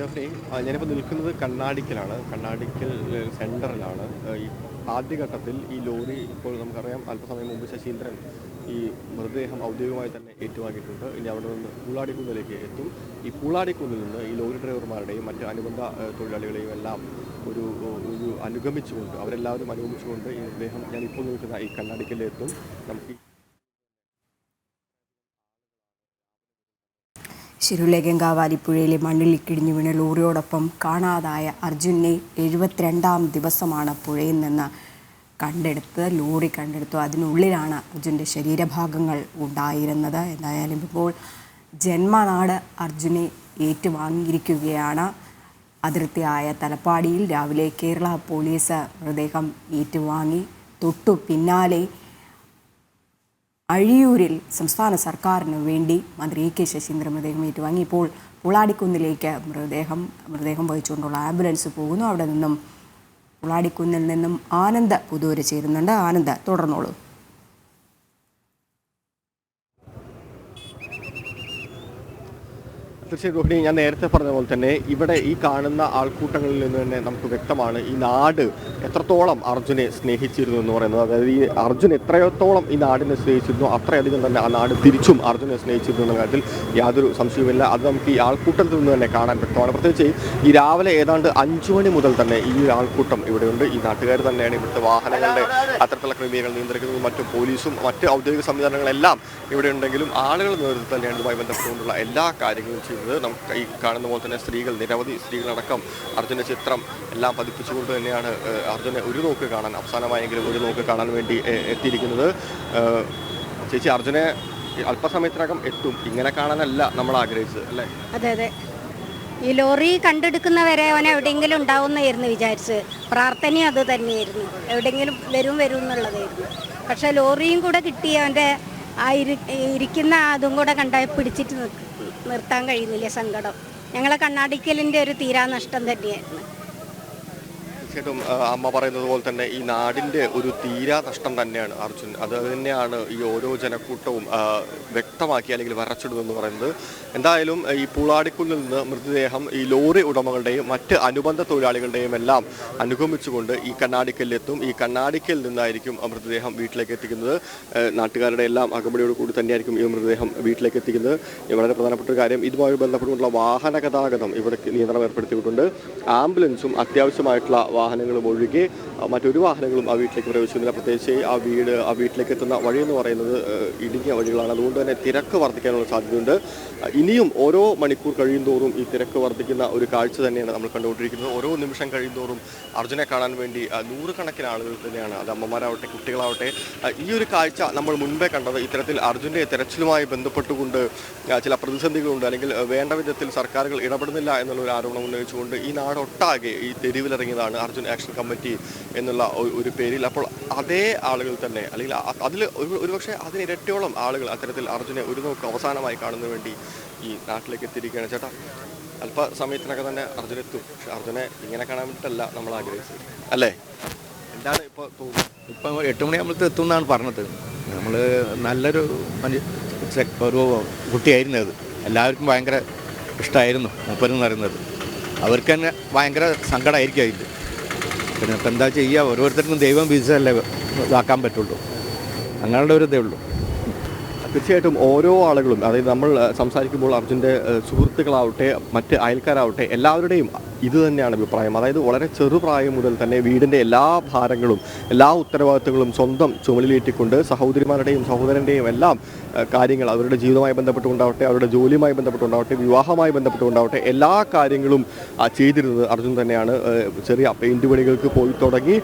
രോഹിണി ഞാനിപ്പോൾ നിൽക്കുന്നത് കണ്ണാടിക്കലാണ്. കണ്ണാടിക്കൽ സെന്ററിലാണ് ഈ ആദ്യഘട്ടത്തിൽ ഈ ലോറി ഇപ്പോൾ നമുക്കറിയാം അല്പസമയം മുമ്പ് ശശീന്ദ്രൻ ഈ മൃതദേഹം ഔദ്യോഗികമായി തന്നെ ഏറ്റുവാങ്ങിയിട്ടുണ്ട്. ഇനി അവിടെ നിന്ന് പൂളാടിക്കുന്നിലേക്ക് എത്തും. ഈ പൂളാടിക്കുന്നിൽ നിന്ന് ഈ ലോറി ഡ്രൈവർമാരുടെയും മറ്റ് അനുബന്ധ തൊഴിലാളികളെയും എല്ലാം ഒരു ഒരു അനുഗമിച്ചുകൊണ്ട് അവരെല്ലാവരും അനുഗമിച്ചുകൊണ്ട് ഈ മൃതദേഹം ഞാൻ ഇപ്പോൾ നിൽക്കുന്ന ഈ കണ്ണാടിക്കലിലെത്തും. നമുക്ക് ഈ ശിരുലേഗങ്കാവാലിപ്പുഴയിലെ മണ്ണിൽ കിടിഞ്ഞു വീണ ലോറിയോടൊപ്പം കാണാതായ അർജുനെ എഴുപത്തിരണ്ടാം ദിവസമാണ് പുഴയിൽ നിന്ന് കണ്ടെടുത്ത് ലോറി കണ്ടെടുത്തു. അതിനുള്ളിലാണ് അർജുന്റെ ശരീരഭാഗങ്ങൾ ഉണ്ടായിരുന്നത്. എന്തായാലും ഇപ്പോൾ ജന്മനാട് അർജുനെ ഏറ്റുവാങ്ങിയിരിക്കുകയാണ്. അതിർത്തിയായ തലപ്പാടിയിൽ രാവിലെ കേരള പോലീസ് മൃതദേഹം ഏറ്റുവാങ്ങി. തൊട്ടു പിന്നാലെ അഴിയൂരിൽ സംസ്ഥാന സർക്കാരിന് വേണ്ടി മന്ത്രി എ കെ ശശീന്ദ്രൻ മൃതദേഹം ഏറ്റുവാങ്ങി. ഇപ്പോൾ പുളാടിക്കുന്നിലേക്ക് മൃതദേഹം മൃതദേഹം വഹിച്ചുകൊണ്ടുള്ള ആംബുലൻസ് പോകുന്നു. അവിടെ നിന്നും പുളാടിക്കുന്നിൽ നിന്നും ആനന്ദ് പുതൂര് ചേരുന്നുണ്ട്. ആനന്ദ് തുടർന്നോളൂ. തീർച്ചയായും രോഹിണി ഞാൻ നേരത്തെ പറഞ്ഞ പോലെ തന്നെ ഇവിടെ ഈ കാണുന്ന ആൾക്കൂട്ടങ്ങളിൽ നിന്ന് തന്നെ നമുക്ക് വ്യക്തമാണ് ഈ നാട് എത്രത്തോളം അർജുനെ സ്നേഹിച്ചിരുന്നു എന്ന് പറയുന്നത്. അതായത് ഈ അർജുൻ എത്രത്തോളം ഈ നാടിനെ സ്നേഹിച്ചിരുന്നു അത്രയധികം തന്നെ ആ നാട് തിരിച്ചും അർജുനെ സ്നേഹിച്ചിരുന്നു എന്ന കാര്യത്തിൽ യാതൊരു സംശയവുമില്ല. അത് നമുക്ക് ഈ ആൾക്കൂട്ടത്തിൽ നിന്ന് തന്നെ കാണാൻ വ്യക്തമാണ് പ്രത്യേകിച്ച് ഈ രാവിലെ ഏതാണ്ട് അഞ്ചു മണി മുതൽ തന്നെ ഈ ഒരു ആൾക്കൂട്ടം ഇവിടെയുണ്ട്. ഈ നാട്ടുകാർ തന്നെയാണ് ഇവിടുത്തെ വാഹനങ്ങളുടെ അത്തരത്തിലുള്ള ക്രമീകരണം നിയന്ത്രിക്കുന്നതും മറ്റു പോലീസും മറ്റ് ഔദ്യോഗിക സംവിധാനങ്ങളെല്ലാം ഇവിടെ ഉണ്ടെങ്കിലും ആളുകളുടെ നേതൃത്വത്തിൽ തന്നെയാണ് ഇതുമായി ബന്ധപ്പെട്ടുകൊണ്ടുള്ള എല്ലാ കാര്യങ്ങളും ചെയ്യുന്നത്. നമുക്ക് ഈ കാണുന്ന പോലെ തന്നെ സ്ത്രീകൾ നിരവധി സ്ത്രീകളടക്കം അർജുന ചിത്രം എല്ലാം പതിപ്പിച്ചുകൊണ്ട് തന്നെയാണ് അർജുന ഒരു നോക്ക് കാണാൻ അവസാനമായെങ്കിലും ഒരു നോക്ക് കാണാൻ വേണ്ടി എത്തിയിരിക്കുന്നത്. ചേച്ചി അർജുനെ അല്പസമയത്തിനകം എത്തും. ഇങ്ങനെ കാണാനല്ല നമ്മൾ ആഗ്രഹിച്ചത് അല്ലേ? അതെ അതെ. ഈ ലോറി കണ്ടെടുക്കുന്നവരെ അവൻ എവിടെയെങ്കിലും ഉണ്ടാവുന്നായിരുന്നു വിചാരിച്ചത്. പ്രാർത്ഥനയും അത് തന്നെയായിരുന്നു. എവിടെയെങ്കിലും വരും വരും എന്നുള്ളതായിരുന്നു. പക്ഷെ ലോറിയും കൂടെ കിട്ടി അവന്റെ ആ ഇരിക്കുന്ന അതും കൂടെ കണ്ട പിടിച്ചിട്ട് നിക്ക് നിർത്താൻ കഴിയുന്നില്ല സങ്കടം. ഞങ്ങളെ കണ്ണാടിക്കലിന്റെ ഒരു തീരാനഷ്ടം തന്നെയായിരുന്നു. തീർച്ചയായിട്ടും അമ്മ പറയുന്നത് പോലെ തന്നെ ഈ നാടിന്റെ ഒരു തീരാ നഷ്ടം തന്നെയാണ് അർജുൻ. അത് തന്നെയാണ് ഈ ഓരോ ജനക്കൂട്ടവും വ്യക്തമാക്കി അല്ലെങ്കിൽ വരച്ചിടുന്നതെന്ന് പറയുന്നത്. എന്തായാലും ഈ പൂളാടിക്കുന്നിൽ നിന്ന് മൃതദേഹം ഈ ലോറി ഉടമകളുടെയും മറ്റ് അനുബന്ധ തൊഴിലാളികളുടെയും എല്ലാം അനുഗമിച്ചുകൊണ്ട് ഈ കണ്ണാടിക്കലിലെത്തും. ഈ കണ്ണാടിക്കൽ നിന്നായിരിക്കും മൃതദേഹം വീട്ടിലേക്ക് എത്തിക്കുന്നത്. നാട്ടുകാരുടെ എല്ലാം അകമ്പടിയോട് കൂടി തന്നെയായിരിക്കും ഈ മൃതദേഹം വീട്ടിലേക്ക് എത്തിക്കുന്നത്. വളരെ പ്രധാനപ്പെട്ട ഒരു കാര്യം ഇതുമായി ബന്ധപ്പെട്ടുകൊണ്ടുള്ള വാഹന ഗതാഗതം ഇവിടെ നിയന്ത്രണം ഏർപ്പെടുത്തിയിട്ടുണ്ട്. ആംബുലൻസും അത്യാവശ്യമായിട്ടുള്ള വാഹനങ്ങളും ഒഴികെ മറ്റൊരു വാഹനങ്ങളും ആ വീട്ടിലേക്ക് പ്രവേശിക്കുന്നില്ല. പ്രത്യേകിച്ച് ആ വീട് ആ വീട്ടിലേക്ക് എത്തുന്ന വഴി എന്ന് പറയുന്നത് ഇടുങ്ങിയ വഴികളാണ്. അതുകൊണ്ട് തന്നെ തിരക്ക് വർദ്ധിക്കാനുള്ള സാധ്യതയുണ്ട്. ഇനിയും ഓരോ മണിക്കൂർ കഴിയുന്തോറും ഈ തിരക്ക് വർദ്ധിക്കുന്ന ഒരു കാഴ്ച തന്നെയാണ് നമ്മൾ കണ്ടുകൊണ്ടിരിക്കുന്നത്. ഓരോ നിമിഷം കഴിയുന്തോറും അർജുനെ കാണാൻ വേണ്ടി നൂറുകണക്കിന് ആളുകൾ തന്നെയാണ്. അത് അമ്മമാരാവട്ടെ കുട്ടികളാവട്ടെ ഈ ഒരു കാഴ്ച നമ്മൾ മുൻപേ കണ്ടത് ഇത്തരത്തിൽ അർജുന്റെ തിരച്ചിലുമായി ബന്ധപ്പെട്ടുകൊണ്ട് ചില പ്രതിസന്ധികളുണ്ട്. അല്ലെങ്കിൽ വേണ്ട വിധത്തിൽ സർക്കാരുകൾ ഇടപെടുന്നില്ല എന്നുള്ള ഒരു ആരോപണം ഉന്നയിച്ചുകൊണ്ട് ഈ നാടൊട്ടാകെ ഈ തെരുവിലിറങ്ങിയതാണ് അർജുൻ ആക്ഷൻ കമ്മിറ്റി എന്നുള്ള ഒരു പേരിൽ അപ്പോൾ അതേ ആളുകൾ തന്നെ അല്ലെങ്കിൽ അതിൽ ഒരു ഒരുപക്ഷെ അതിനിരട്ടിയോളം ആളുകൾ അത്തരത്തിൽ അർജുനെ ഒരു നോക്ക് അവസാനമായി കാണുന്നതിന് വേണ്ടി ഈ നാട്ടിലേക്ക് എത്തിയിരിക്കുകയാണ്. ചേട്ടാ അല്പസമയത്തിനൊക്കെ തന്നെ അർജുൻ എത്തും. പക്ഷെ അർജുനെ ഇങ്ങനെ കാണാൻ വേണ്ടിയിട്ടല്ല നമ്മൾ ആഗ്രഹിച്ചത്. അല്ലേ? എന്താണ് ഇപ്പോൾ തോന്നുന്നത്? ഇപ്പം എട്ട് മണിയാകുമ്പോഴത്തെ എത്തും എന്നാണ് പറഞ്ഞത്. നമ്മൾ നല്ലൊരു ഒരു കുട്ടിയായിരുന്നു അത്. എല്ലാവർക്കും ഭയങ്കര ഇഷ്ടമായിരുന്നു മൂപ്പരെന്ന് പറയുന്നത്. അവർക്ക് തന്നെ ഭയങ്കര സങ്കടമായിരിക്കും അതിൽ ഇപ്പം എന്താ ചെയ്യുക? ഓരോരുത്തർക്കും ദൈവം വിധിച്ചല്ലേ ഇതാക്കാൻ പറ്റുള്ളൂ. അങ്ങനെയുള്ള ഒരു ഇതേ ഉള്ളൂ. തീർച്ചയായിട്ടും ഓരോ ആളുകളും അതായത് നമ്മൾ സംസാരിക്കുമ്പോൾ അർജുന്റെ സുഹൃത്തുക്കളാവട്ടെ മറ്റ് അയൽക്കാരാവട്ടെ എല്ലാവരുടെയും ഇത് തന്നെയാണ് അഭിപ്രായം. അതായത് വളരെ ചെറുപ്രായം മുതൽ തന്നെ വീടിന്റെ എല്ലാ ഭാരങ്ങളും എല്ലാ ഉത്തരവാദിത്തങ്ങളും സ്വന്തം ചുമലിലേറ്റിക്കൊണ്ട് സഹോദരിമാരുടെയും സഹോദരന്റെയും എല്ലാം കാര്യങ്ങൾ അവരുടെ ജീവിതവുമായി ബന്ധപ്പെട്ടുകൊണ്ടാവട്ടെ അവരുടെ ജോലിയുമായി ബന്ധപ്പെട്ടുകൊണ്ടാവട്ടെ വിവാഹമായി ബന്ധപ്പെട്ടുകൊണ്ടാവട്ടെ എല്ലാ കാര്യങ്ങളും ചെയ്തിരുന്നത് അർജുൻ തന്നെയാണ്. ചെറിയ പെയിന്റ് പണികൾക്ക് പോയി തുടങ്ങി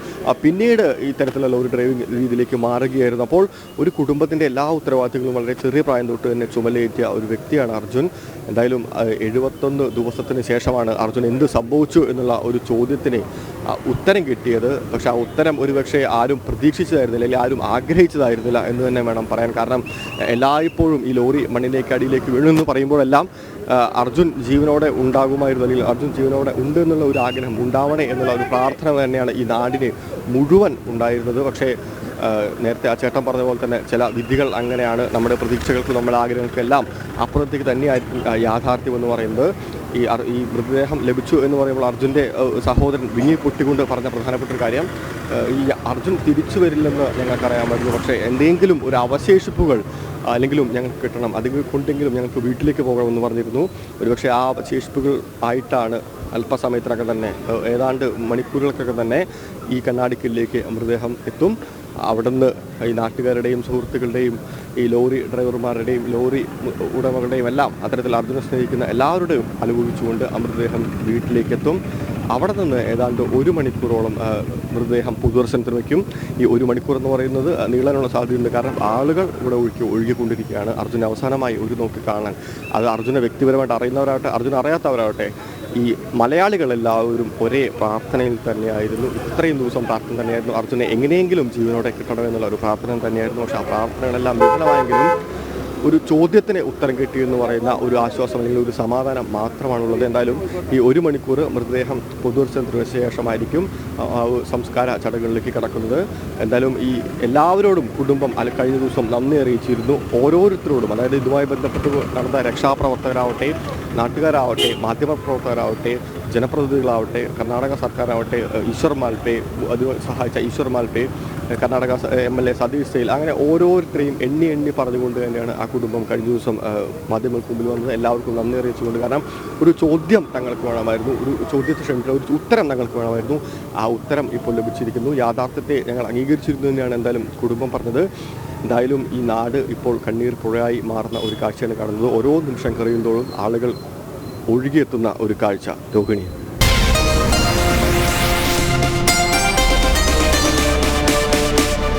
പിന്നീട് ഈ തരത്തിലുള്ള ഒരു ഡ്രൈവിംഗ് രീതിയിലേക്ക് മാറുകയായിരുന്നു. അപ്പോൾ ഒരു കുടുംബത്തിന്റെ എല്ലാ ഉത്തരവാദിത്തങ്ങളും വളരെ ചെറിയ പ്രായം തൊട്ട് തന്നെ ചുമലേറ്റിയ ഒരു വ്യക്തിയാണ് അർജുൻ. എന്തായാലും എഴുപത്തൊന്ന് ദിവസത്തിന് ശേഷമാണ് അർജുൻ എന്ത് സംഭവിച്ചു എന്നുള്ള ഒരു ചോദ്യത്തിന് ഉത്തരം കിട്ടിയത്. പക്ഷെ ആ ഉത്തരം ഒരുപക്ഷെ ആരും പ്രതീക്ഷിച്ചതായിരുന്നില്ല അല്ലെങ്കിൽ ആരും ആഗ്രഹിച്ചതായിരുന്നില്ല എന്ന് തന്നെ വേണം പറയാൻ. കാരണം എല്ലായ്പ്പോഴും ഈ ലോറി മണ്ണിലേക്ക് അടിയിലേക്ക് വീഴുമെന്ന് പറയുമ്പോഴെല്ലാം അർജുൻ ജീവനോടെ ഉണ്ടാകുമായിരുന്നു. അല്ലെങ്കിൽ അർജുൻ ജീവനോടെ ഉണ്ട് എന്നുള്ള ഒരു ആഗ്രഹം ഉണ്ടാവണേ എന്നുള്ള ഒരു പ്രാർത്ഥന തന്നെയാണ് ഈ നാടിന് മുഴുവൻ ഉണ്ടായിരുന്നത്. പക്ഷേ നേരത്തെ ആ ചേട്ടൻ പറഞ്ഞ പോലെ തന്നെ ചില വിധികൾ അങ്ങനെയാണ്. നമ്മുടെ പ്രതീക്ഷകൾക്കും നമ്മുടെ ആഗ്രഹങ്ങൾക്കും എല്ലാം അപ്പുറത്തേക്ക് തന്നെയായിരിക്കും യാഥാർത്ഥ്യം എന്ന് പറയുന്നത്. ഈ ഈ മൃതദേഹം ലഭിച്ചു എന്ന് പറയുമ്പോൾ അർജുന്റെ സഹോദരൻ വിങ്ങി പൊട്ടിക്കൊണ്ട് പറഞ്ഞ പ്രധാനപ്പെട്ട ഒരു കാര്യം. ഈ അർജുൻ തിരിച്ചു വരില്ലെന്ന് ഞങ്ങൾക്കറിയാമായിരുന്നു. പക്ഷേ എന്തെങ്കിലും ഒരു അവശേഷിപ്പുകൾ അല്ലെങ്കിലും ഞങ്ങൾക്ക് കിട്ടണം. അത് കൊണ്ടെങ്കിലും ഞങ്ങൾക്ക് വീട്ടിലേക്ക് പോകണമെന്ന് പറഞ്ഞിരുന്നു. ഒരുപക്ഷെ ആ ശേഷിപ്പുകൾ ആയിട്ടാണ് അല്പസമയത്തിനൊക്കെ തന്നെ ഏതാണ്ട് മണിക്കൂറുകൾക്കൊക്കെ തന്നെ ഈ കണ്ണാടിക്കല്ലിലേക്ക് മൃതദേഹം എത്തും. അവിടുന്ന് ഈ നാട്ടുകാരുടെയും സുഹൃത്തുക്കളുടെയും ഈ ലോറി ഡ്രൈവർമാരുടെയും ലോറി ഉടമകളുടെയും എല്ലാം അത്തരത്തിൽ അർജുനെ സ്നേഹിക്കുന്ന എല്ലാവരുടെയും അനുഭവിച്ചുകൊണ്ട് അമൃതദേഹം വീട്ടിലേക്കെത്തും അവിടെ നിന്ന് ഏതാണ്ട് ഒരു മണിക്കൂറോളം മൃതദേഹം പൊതുദർശനത്തിന് വയ്ക്കും ഈ ഒരു മണിക്കൂർ എന്ന് പറയുന്നത് നീളാനുള്ള സാധ്യതയുണ്ട്. കാരണം ആളുകൾ ഇവിടെ ഒഴുക്കി ഒഴുകിക്കൊണ്ടിരിക്കുകയാണ്. അർജുന അവസാനമായി ഒരു നോക്കി കാണാൻ. അത് അർജുനെ വ്യക്തിപരമായിട്ട് അറിയുന്നവരാകട്ടെ അർജുന അറിയാത്തവരാകട്ടെ ഈ മലയാളികളെല്ലാവരും ഒരേ പ്രാർത്ഥനയിൽ തന്നെയായിരുന്നു. ഇത്രയും ദിവസം പ്രാർത്ഥന തന്നെയായിരുന്നു. അർജുനെ എങ്ങനെയെങ്കിലും ജീവനോടെ കിട്ടണമെന്നുള്ള ഒരു പ്രാർത്ഥന തന്നെയായിരുന്നു. പക്ഷേ ആ പ്രാർത്ഥനകളെല്ലാം വിഫലമായെങ്കിലും ഒരു ചോദ്യത്തിന് ഉത്തരം കിട്ടി എന്ന് പറയുന്ന ഒരു ആശ്വാസം അല്ലെങ്കിൽ ഒരു സമാധാനം മാത്രമാണുള്ളത്. എന്തായാലും ഈ ഒരു മണിക്കൂർ മൃതദേഹം പൊതുദർശനത്തിന് ശേഷമായിരിക്കും സംസ്കാര ചടങ്ങുകളിലേക്ക് കടക്കുന്നത്. എന്തായാലും ഈ എല്ലാവരോടും കുടുംബം അല്ല കഴിഞ്ഞ ദിവസം നന്ദി അറിയിച്ചിരുന്നു ഓരോരുത്തരോടും. അതായത് ഇതുമായി ബന്ധപ്പെട്ട് നടന്ന രക്ഷാപ്രവർത്തകരാവട്ടെ നാട്ടുകാരാവട്ടെ മാധ്യമപ്രവർത്തകരാവട്ടെ ജനപ്രതിനിധികളാവട്ടെ കർണാടക സർക്കാരാവട്ടെ ഈശ്വർ മാൽപേ അത് സഹായിച്ച Eshwar Malpe Karnataka M L A Satish Sail അങ്ങനെ ഓരോരുത്തരെയും എണ്ണി എണ്ണി പറഞ്ഞുകൊണ്ട് തന്നെയാണ് ആ കുടുംബം കഴിഞ്ഞ ദിവസം മാധ്യമങ്ങൾക്ക് മുമ്പിൽ വന്നത്. എല്ലാവർക്കും നന്ദി അറിയിച്ചുകൊണ്ട് കാരണം ഒരു ചോദ്യം തങ്ങൾക്ക് വേണമായിരുന്നു ഒരു ചോദ്യത്തെ ക്ഷമിക്കണം ഒരു ഉത്തരം തങ്ങൾക്ക് വേണമായിരുന്നു. ആ ഉത്തരം ഇപ്പോൾ ലഭിച്ചിരിക്കുന്നു. യാഥാർത്ഥ്യത്തെ ഞങ്ങൾ അംഗീകരിച്ചിരുന്നു തന്നെയാണ് എന്തായാലും കുടുംബം പറഞ്ഞത്. എന്തായാലും ഈ നാട് ഇപ്പോൾ കണ്ണീർ പുഴയായി മാറുന്ന ഒരു കാഴ്ചയാണ് കാണുന്നത്. ഓരോ നിമിഷം കറിയുമ്പോഴും ആളുകൾ ഒഴുകിയെത്തുന്ന ഒരു കാഴ്ച രോഹിണി